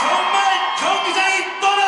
정말 경기장이 떠나